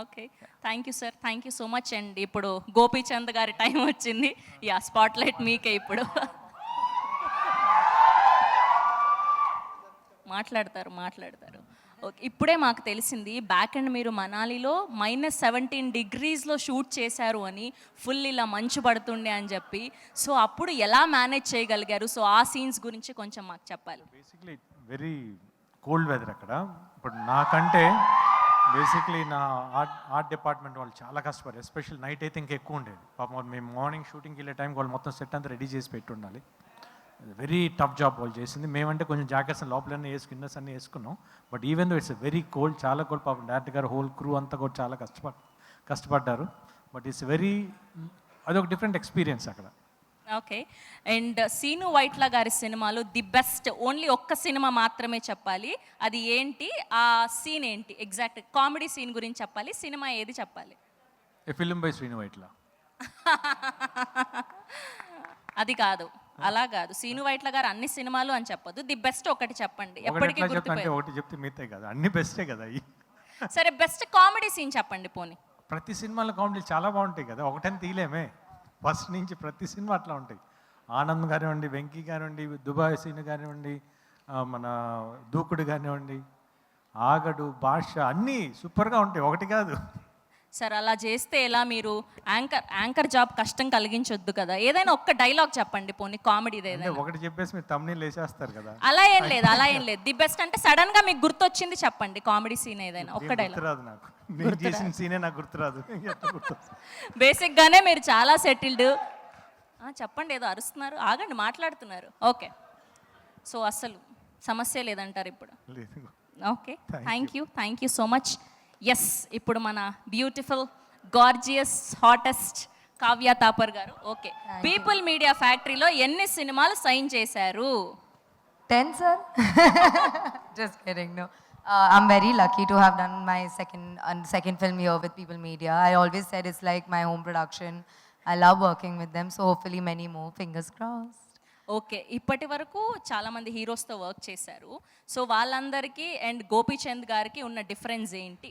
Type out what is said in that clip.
Okay thank you sir thank you so much and ఇప్పుడు గోపీచంద్ గారి time వచ్చింది. Yeah spot light మీకే ఇప్పుడు. మాట్లాడతారు మాట్లాడతారు. ఓకే ఇప్పుడే మాకు తెలిసింది బ్యాక్ అండ్ మీరు మనాలిలో మైనస్ సెవెంటీన్ డిగ్రీస్లో షూట్ చేశారు అని ఫుల్ ఇలా మంచు పడుతుండే అని చెప్పి. సో అప్పుడు ఎలా మేనేజ్ చేయగలిగారు? సో ఆ సీన్స్ గురించి కొంచెం మాకు చెప్పాలి. బేసిక్లీ వెరీ కోల్డ్ వెదర్ అక్కడ. ఇప్పుడు నాకంటే బేసిక్లీ నా ఆర్ట్ ఆర్ట్ డిపార్ట్మెంట్ వాళ్ళు చాలా కష్టపడి ఎస్పెషల్ నైట్ అయితే ఇంకా ఎక్కువ ఉండేది. పాపం మేము మార్నింగ్ షూటింగ్కి వెళ్ళే టైంకి వాళ్ళు మొత్తం సెట్ అంతా రెడీ చేసి పెట్టి ఉండాలి వెరీ టఫ్ జాబ్ వాళ్ళు చేసింది. మేమంటే కొంచెం జాకెట్స్ లోపలన్నీ వేసుకు ఇన్నర్స్ అన్నీ వేసుకున్నాం. But even though it's very cold చాలా కోల్డ్ పాపం. డైరెక్ట్ గారు హోల్ క్రూ అంతా కూడా చాలా కష్టపడ్ కష్టపడ్డారు. బట్ ఇట్స్ వెరీ అదొక డిఫరెంట్ ఎక్స్పీరియన్స్ అక్కడ. ఓకే అండ్ సీను వైట్ల గారి సినిమాలో ది బెస్ట్ ఓన్లీ ఒక్క సినిమా మాత్రమే చెప్పాలి. అది ఏంటి? ఆ సీన్ ఏంటి? ఎగ్జాక్ట్ కామెడీ సీన్ గురించి చెప్పాలి సినిమా ఏది చెప్పాలి? A film by Sreenu Vaitla? అది కాదు. అలా కాదు. సీను వైట్ల గారు అన్ని సినిమాలు అని చెప్పొద్దు. ది బెస్ట్ ఒకటి చెప్పండి. ఎప్పటికీ ఒకటి చెప్తే మిగతాయి కదా. అన్ని బెస్టే కదా సరే బెస్ట్ కామెడీ సీన్ చెప్పండి పోనీ. ప్రతి సినిమాలో కామెడీలు చాలా బాగుంటాయి కదా. ఒకటని తీయలేమే. ఫస్ట్ నుంచి ప్రతి సినిమా అట్లా ఉంటాయి. ఆనంద్ కానివ్వండి వెంకీ కానివ్వండి దుబాయ్ సీన్ కానివ్వండి మన దూకుడు కానివ్వండి ఆగడు భాష అన్నీ సూపర్గా ఉంటాయి. ఒకటి కాదు. సరే అలా చేస్తే ఎలా మీరు యాంకర్ యాంకర్ జాబ్ కష్టం కలిగించొద్దు కదా? ఏదైనా ఒక్క డైలాగ్ చెప్పండి పోనీ కామెడీది అంటే ఏదైనా ఒకటి చెప్పేసి మీరు తమ్ని వేసేస్తారు కదా. అలా ఏం లేదు అలా ఏం లేదు. ది బెస్ట్ అంటే సడన్గా మీకు గుర్తొచ్చింది చెప్పండి కామెడీ సీన్ ఏదైనా ఒక్క డైలాగ్. నాకు. నేను చేసిన సీనే నాకు గుర్తురాదు? బేసిక్ గానే మీరు చాలా సెటిల్డ్. చెప్పండి ఏదో అరుస్తున్నారు. ఆగండి మాట్లాడుతున్నారు. ఓకే. సో అస్సలు సమస్య లేదంటారు ఇప్పుడు. Okay. Thank you thank you so much yes ఇప్పుడు మన beautiful gorgeous hottest Kavya Thapar గారు. ఓకే పీపుల్ మీడియా ఫ్యాక్టరీలో ఎన్ని సినిమాలు సైన్ చేశారు? Ten sir just I'm very lucky to have done my second and second film your with People Media I always set it's like my home production I love working with them so hopefully many move fingers crossed okay ఇప్పటి వరకు చాలా మంది హీరోస్తో work చేశారు. So వాళ్ళందరికీ and Gopichand గారికి ఉన్న difference ఏంటి?